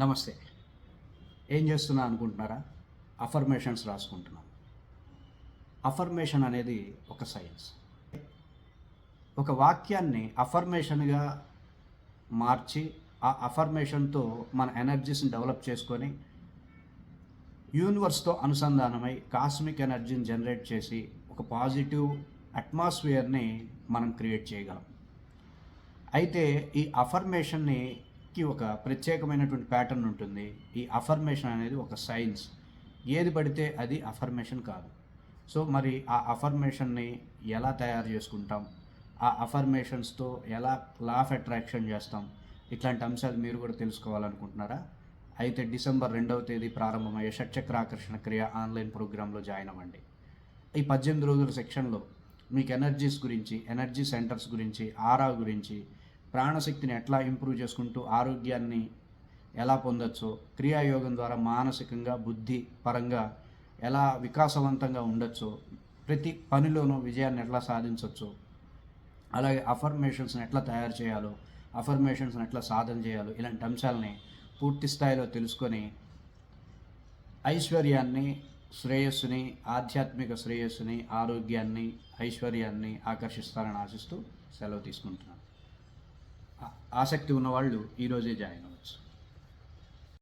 నమస్తే. ఏం చేస్తున్నా అనుకుంటున్నారా? అఫర్మేషన్స్ రాసుకుంటున్నాం. అఫర్మేషన్ అనేది ఒక సైన్స్ ఒక వాక్యాన్ని అఫర్మేషన్గా మార్చి ఆ అఫర్మేషన్తో మన ఎనర్జీస్ని డెవలప్ చేసుకొని యూనివర్స్తో అనుసంధానమై కాస్మిక్ ఎనర్జీని జనరేట్ చేసి ఒక పాజిటివ్ అట్మాస్ఫియర్ని మనం క్రియేట్ చేయగలం. అయితే ఈ అఫర్మేషన్ని కి ఒక ప్రత్యేకమైనటువంటి ప్యాటర్న్ ఉంటుంది. ఈ అఫర్మేషన్ అనేది ఒక సైన్స్ ఏది పడితే అది అఫర్మేషన్ కాదు. సో మరి ఆ అఫర్మేషన్ని ఎలా తయారు చేసుకుంటాం? ఆ అఫర్మేషన్స్తో ఎలా లా ఆఫ్ అట్రాక్షన్ చేస్తాం? ఇట్లాంటి అంశాలు మీరు కూడా తెలుసుకోవాలనుకుంటున్నారా? అయితే డిసెంబర్ రెండవ తేదీ ప్రారంభమయ్యే షట్చక్ర ఆకర్షణ క్రియ ఆన్లైన్ ప్రోగ్రాంలో జాయిన్ అవ్వండి. ఈ పద్దెనిమిది రోజుల సెక్షన్లో మీకు ఎనర్జీస్ గురించి ఎనర్జీ సెంటర్స్ గురించి ఆరా గురించి ప్రాణశక్తిని ఎట్లా ఇంప్రూవ్ చేసుకుంటూ ఆరోగ్యాన్ని ఎలా పొందొచ్చో క్రియాయోగం ద్వారా మానసికంగా బుద్ధి పరంగా ఎలా వికాసవంతంగా ఉండొచ్చో ప్రతి పనిలోనూ విజయాన్ని ఎట్లా సాధించవచ్చు అలాగే అఫర్మేషన్స్ని ఎట్లా తయారు చేయాలో అఫర్మేషన్స్ని ఎట్లా సాధన చేయాలో ఇలాంటి అంశాలని పూర్తి స్థాయిలో తెలుసుకొని ఐశ్వర్యాన్ని శ్రేయస్సుని ఆధ్యాత్మిక శ్రేయస్సుని ఆరోగ్యాన్ని ఐశ్వర్యాన్ని ఆకర్షిస్తారని ఆశిస్తూ సెలవు తీసుకుంటున్నాను. ఆసక్తి ఉన్నవాళ్ళు ఈరోజే జాయిన్ అవ్వచ్చు.